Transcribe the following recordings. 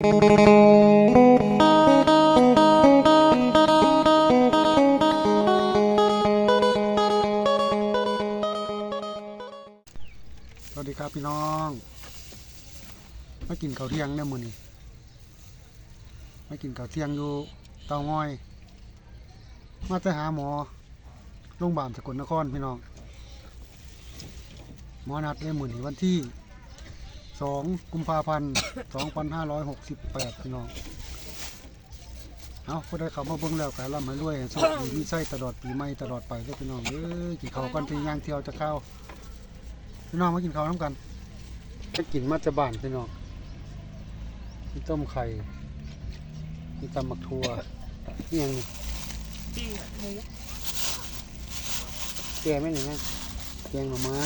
สวัสดีครับพี่น้องมากินข้าวเที่ยงเนี่ยมือนี้มากินข้าวเที่ยงอยู่เตาง้อย มาจะหาหมอโรงพยาบาลสกลนครพี่น้อง หมอนัดในมื้อนี้วันที่ 2 กุมภาพันธ์ 2568 พี่น้อง เอาผู้ใดเข้ามาเบิ่งแล้วก็ร่ำให้รวยให้โชคดีมีไส้ตลอดปีใหม่ตลอดไปเด้อพี่น้องเอ้ยกินข้าวกันที่ย่างเที่ยวจะเข้า พี่น้องมากินข้าวน้ำกันจะกินมาจะบ้านพี่น้องมีต้มไข่มีตำหมักทัวนี่ยังนี่ปิ้งหมูแกงไม่หนึ่งนะแกงหน่อไม้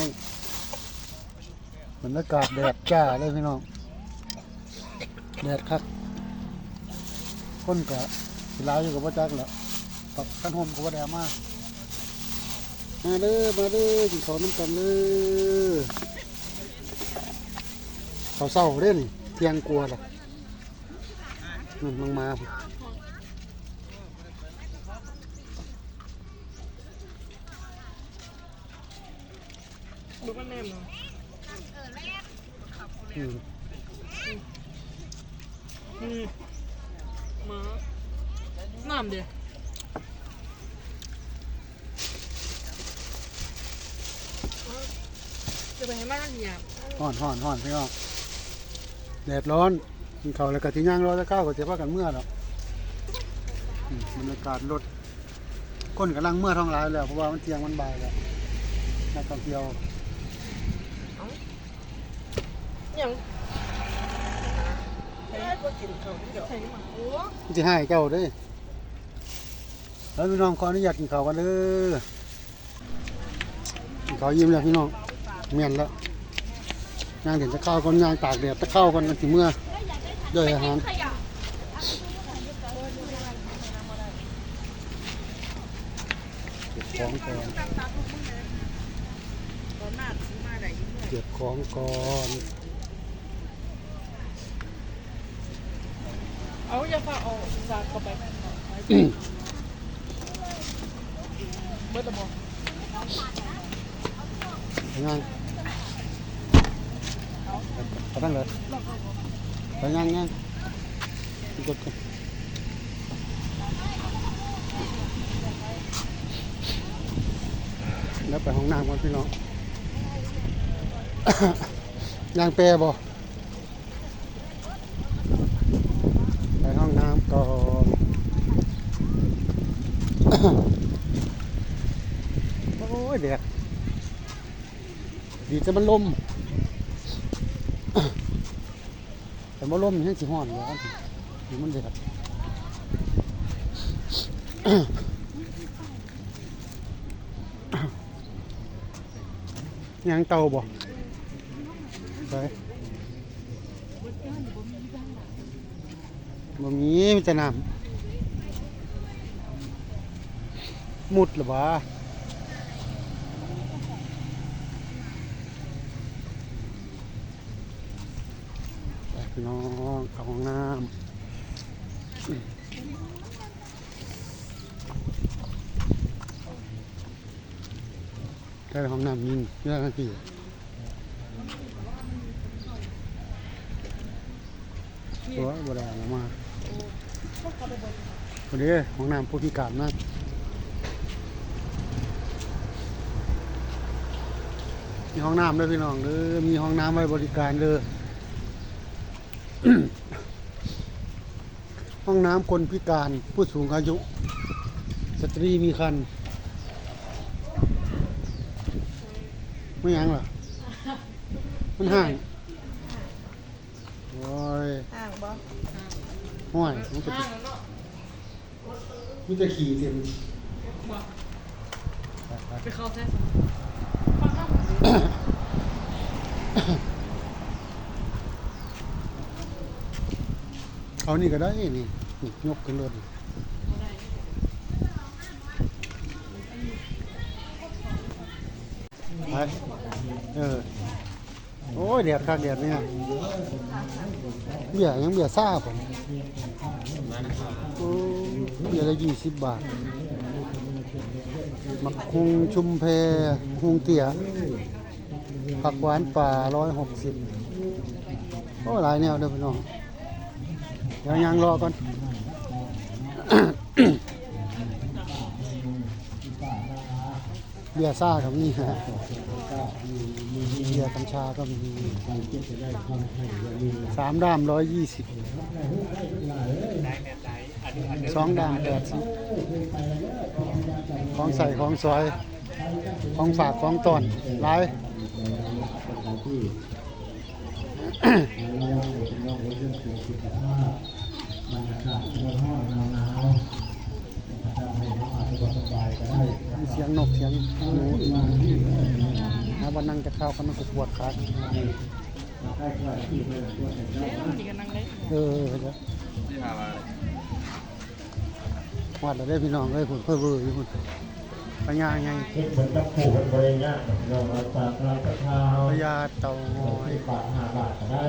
บรรยากาศแดดจ้าเลยพี่น้องแดดคักคนกะสิหลายอยู่กับพ่อจักแหละปักขั้นหมกับว่าแดดมากมาเด้อมาเด้อกินข้าวน้ำกันเลยข้าวเศร้าเด้นี่เที่ยงกลัวล่ะนั่นมังมาดูมันแน่นอน อืมอืมมาน้ำเดียวจะไปให้มากเนี่ยห่อนห่อนห่อนพี่น้องแดดร้อนกินข้าวแล้วก็ที่ย่างร้อจะก้าวก็จะพากันเมื่อหรอกอืมบรรยากาศรถคนกำลังเมื่อท้องร้ายแล้วเพราะว่ามันเที่ยงมันบ่ายแล้วนักท่องเที่ยว ยังใช่ก็กินเขาเดี๋ยวใช่ไหมจะให้เจ้าด้ยแล้วพี่น้องขออนุญาตกินข้าวกันเลยข้าวยิ้มแล้วพี่น้องเมียนแล้วย่างเดี๋ยวจะเข้าก่อนย่างตากแดดจะเข้ากันกันที่เมื่อด้วยอาหารเก็บของก่อนเก็บของก่อน เอาอย่าฝากเอาสากเข้าไปเบิดละบ่ย่างไปตั้งเลยไปย่างย่างกดก่อนแล้วไปห้องน้ำก่อนพี่น้องย่างแปรบ่ไปห้องน้ำก่อน โอ้ยเด็กดีจะมันลมแต่มันลมมันยังสิห้อนอยู่ครับอยู่มันเด็ดยังเตาบ่ไปบ่มีมีแต่น้ำ มุดหรือวะไปพี่น้องเข้าห้องน้ำได้ห้องน้ำยิงเยอะนาทีตัวบไดเอามาคนนี้ห้องน้ำผู้พิการนะ มีห้องน้ำด้วยพี่น้องเด้อมีห้องน้ำไว้บริการเด้อห้องน้ำคนพิการผู้สูงอายุ สตรีมีคันไม่ยังเหรอมันห่างโอ้ยห่างบ่ห้อยมันจะห่างแล้วเนาะมันจะขี่เต็มบ่ไปไปไปเข้าแท้ฟังข้าง เอานี่ก็ได้นี่นี่ยกขึ้นรถไปเออ โอ้ยแดดคักแดดเนี่ยเบียยังเบียซ่าผมเบียละยี่สิบบาท มักคงชุมเพคงเตี๋ย ผักหวานป่าร้อยหกสิบโอ้หลายแนวเด้อพี่น้องเดี๋ยวยังรอก่อนเบียร์ซ่าก็มีฮะเบียร์กัญชาก็มีสามดามร้อยยี่สิบสองดามแปดสิบของใส่ของซอย ของฝากของตอนหลาย มีเสียงนกเสียงหนูนะวันนั่งจะเข้ากันมันก็ปวดขาเอ๊ะแล้วมันจะกันนั่งได้เออเดี๋ยววัดแล้วได้พี่น้องเอ้ยพุ่นเพื่อเวอร์อยู่พุ่น พญาไงเฮ็ดเหมือนกับผูกเป็นบริญญาเราเอาฝากเราประชาพญาเต่างอยสิบบาทห้าบาทก็ได้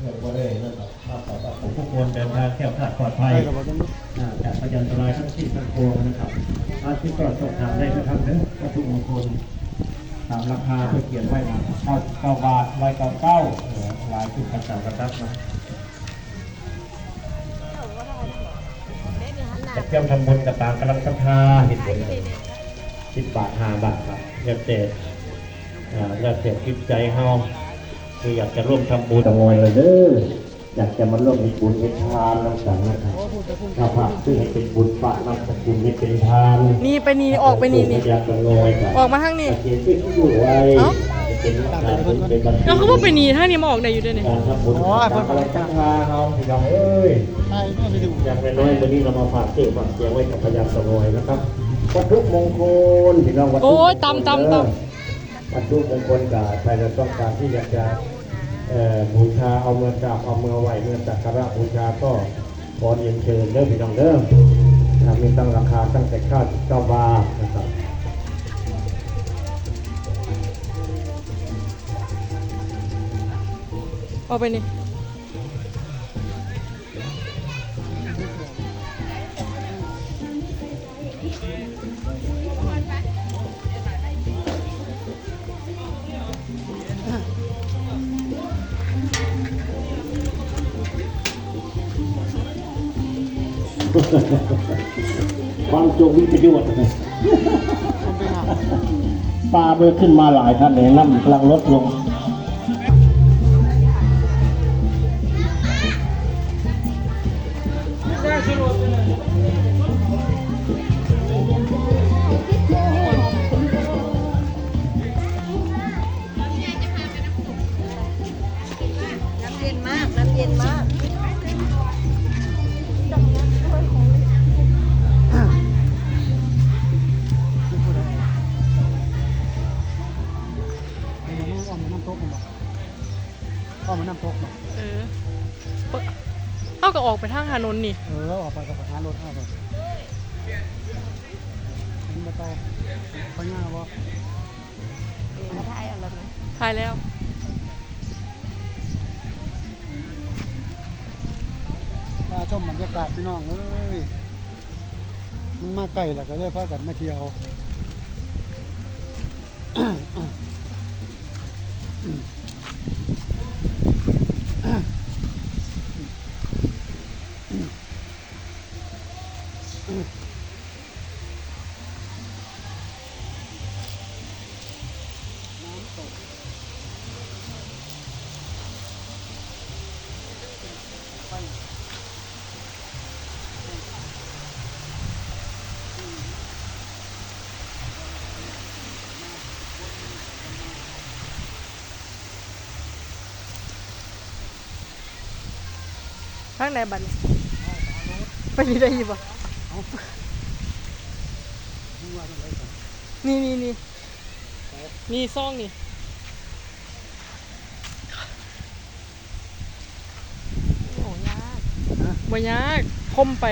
เงินบ่ได้นั่นหรอกมาขอต่อผู้คนเดินทางแคล้วคลาดปลอดภัยได้กับบอกจังลูกอ่าจากพยันตรายทั้งที่ทั้งปวงนะครับอาชีพก็สอบถามได้นะครับเด้อวัตถุมงคลตามราคาที่เขียนไว้นะเก้าเก้าบาทร้อยเก้าเก้าเออหลายจุดประจำกระทับนะจะเตรียมทำบุญกับตามกำลังศรัทธาเห็นผล สิบบาทห้าบาทครับเงินเศษอ่าแล้วเสียคิดใจเฮาคืออยากจะร่วมทำบุญตะงอยเลยเด้ออยากจะมาร่วมมีบุญเอ็ทานน้ำสังนะครับถ้าพระซึ่งให้เป็นบุญปะนำสกุลให้เป็นทานนี่ไปนี่ออกไปนี่นี่อยากจะงอยกับออกมาทางนี้เขียนชื่อที่อยู่ไว้เอ้าเป็นการบุญเป็นบัญชีแล้วเขาบอกไปนี่ทางนี้มาออกได้อยู่ด้วยนี่การทำบุญตามพระราชทานเฮาพี่น้องเอ้ยใช่ไม่ไปดูอย่างน้อยๆวันนี้เรามาฝากเจ้ฝากเสียงไว้กับพญาสงอยนะครับ วัตถุมงคลพี่น้องวัตถุโอ้ยตำตำตวัตถุมงคลกับใครจะต้องการที่อยากจะเอ่อบูชาเอาเงินกราบเอาเมือไหวเงินสักการะบูชาก็ขอเรียนเชิญเด้อพี่น้องเด้อนะมีตั้งราคาตั้งแต่ข้าวเก้าบาทนะครับออกไปนี่ ฟังจงวิประโยชน์นะมันปลาเมื่อขึ้นมาหลายท่านเนี่ยน้ำกำลังลดลง ออกไปทางถนนนี่ เออออกไปกับประธานรถเอาไปนี่มาต่อพญาบ่มาถ่ายเอาแล้วไหมถ่ายแล้วพาชมบรรยากาศพี่น้องเอ้ยมันมาใกล้แล้วก็เลยพากันมาเที่ยว ทางไหนบัดนี้ไปนี่ได้อยิบ่บ่นี่นี่นี่นี่ซ่องนี่โอ้ยากบ่ยากคมไป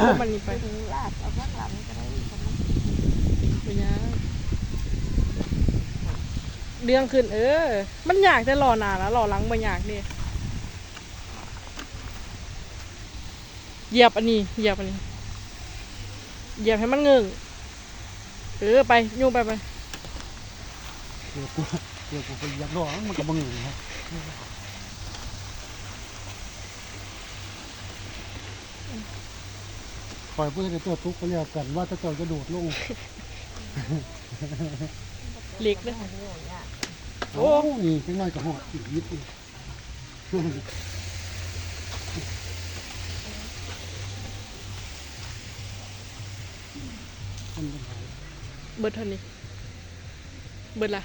คมมันนี่ไปลาดเอาข้างหลังก็ได้บ่ยากเดืองขึ้นเออ มันยากแต่รอหน้านะรอหลังบ่ยากนี่ เหยียบอันนี้ เหยียบอันนี้ เหยียบให้มันเงึงเออไปยุ่งไปไปเดี๋ยวกูเดี๋ยวกูไปยักล้อมันก็บังเอิญครับปล่อยเพื่อนในตัวทุกข์ก็เรียกกันว่าถ้าเจ้าจะโดดลงเล็กเลยโอ้นี่เป็นไรกับหอดอีกนิดอีก เบิดเท่านี้ เบิดละ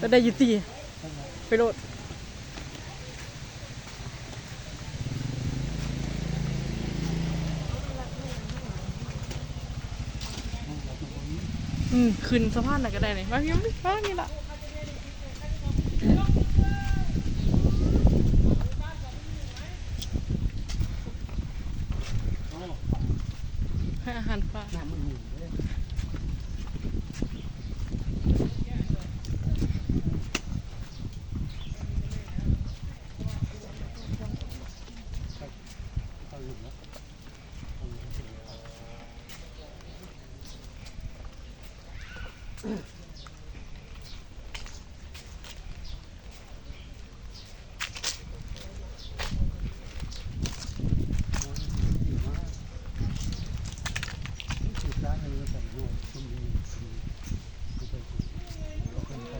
ก็ได้ยุติไปโลด อืมขึ้นสะพานไหนก็ได้เลยมาพี่ไม่ฟ้านี่ละให้อาหารปลา น้ำมันหนึ่งเลยเอาอยู่แล้วสุดท้ายเลยก็แต่งโน้ตมันมีมันเป็นก็เป็นไป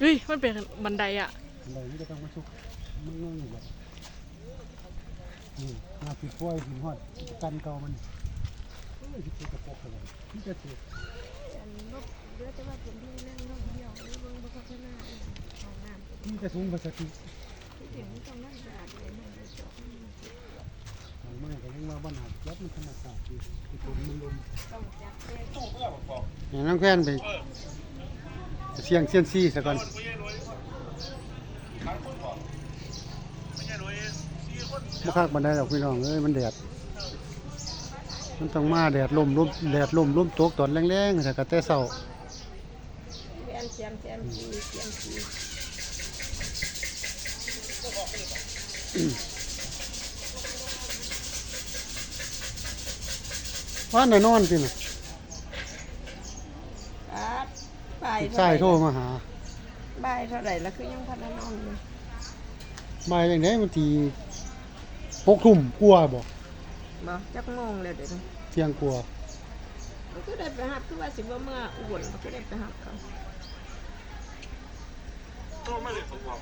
เฮ้ยมันเป็นบันไดอะอะไรนี่ก็ต้องมาชุกมันงงอยู่แบบนี่หน้าผิดป่วยผิดหอดกันเก่ามันเอ้ยที่กระปกอะไรที่จะถือเลือดแต่ว่าเป็นที่นั่งท่องกันนี่จะสูงภาษาที่ที่ถึงต้องนั่งสะอาดเลยมันจะจบทางไม่ก็ยังว่าบ้านหาดยัดมันธรรมศาสตร์อยู่ที่ฝนมันลมต้องจับเต้นอย่างน้องแพนไป เสียงเซียนซี่ซะก่อนมาคักบันไดดอกพี่น้องเอ้ยมันแดด มันต้องมาแดดลมลมแดดลมลมตกตอนแรงๆแต่ก็แต่เช้าเรียนเสียงเสียงสีเสียงสีว่าแน่นอนสินะ ครับบ่ายใช่โทรมาหาบ่ายเท่าไหร่แล้วคือยังพัฒนอนอยู่มาอย่างไดมันทีหกทุ่มกลัวาบ่บ่จักโมงแล้วเดี๋ยวนี้เที่ยงกลัวามันก็ได้ไปหับคือว่าสิบ่เมื่ออุบลมันก็ได้ไปหับเขาโตมาเลยผมบอก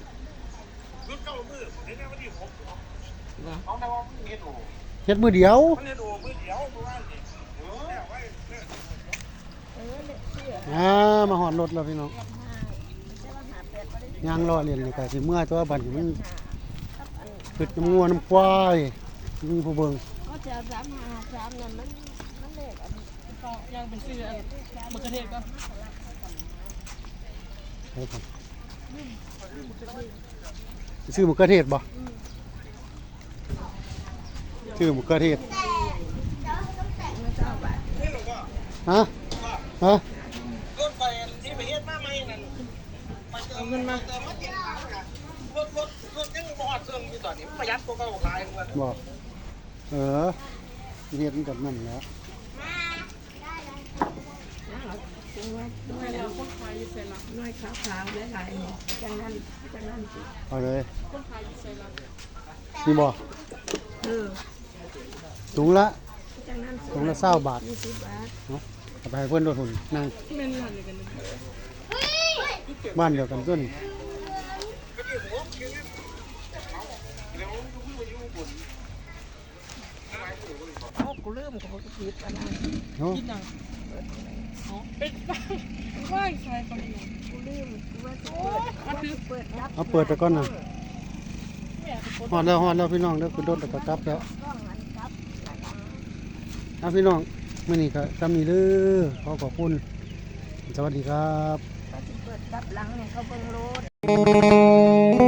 รุ่นเก้ามือผมได้วันที่หกบ่เอาแต่ว่าเฮ็ดโอเฮ็ดมือเดียวมันเฮ็ดโอมือเดียวเพราะว่านี่เออแล้วไว้เนี่ย เออเนี่ยเสื้ออ่ามาหอดรถแล้วพี่น้องห้าแต่ว่าหาแปดบ่ได้ยางรอเรียนนี่ก็สิเมื่อตัวบัดนี้มันครับอันขึ้นน้ำงัวน้ำควายมีผู้เบิ่งก็จะสามหาสามนั่นมันมันเลขอันก็ยังเป็นเสื้อมะเขือเทศก็ไปก่อนชื่อมะเขือเทศบ่ชื่อมะเขือเทศมันเจ้าบาทฮะ ฮะรถไฟที่ไปเฮ็ดมาใหม่นั่นไปเติมเงินมาเติมมาเก็บตังค์น่ะรถรถรถยังบ่ฮอดเครื่องอยู่ตอนนี้ประหยัดกว่าเก่าหลายเงินบ่เออเฮ็ดมันกับนั่นแหล้วจริงว่าไม่แล้วคนขายอยู่เซละน้อยขาวๆหลายๆนี่จังนั้นจังนั้นสิเอาเลยคนขายอยู่เซละนี่บ่เออถุงละจังนั้นสิถุงละเศร้าบาท ยี่สิบบาทเอา ไปให้เพื่อนโดดหุ่นนั่งแม่นหันเลยกันนึงบ้านเดียวกันต้นโอ้กูลืมกูบ่คิดอันนั้นเนาะกินหนังอ๋อเป็นบ้างว่างใส่คนนี้กูลืมกูว่าจะโอ้เปิดยมันคือเปิดรับเอาเปิดไปก่อนน่ะแม่ตะโกนฮอดแล้วฮอดแล้วพี่น้องเด้อคุณโดดแล้วก็กลับแล้วกล้องอันครับหลายอันเอาพี่น้อง มื่อนี้ก็ทำนี้เด้อขอขอบคุณ สวัสดีครับก็สิเปิดกลับหลังเนี่ยเขาเบิ่งรถ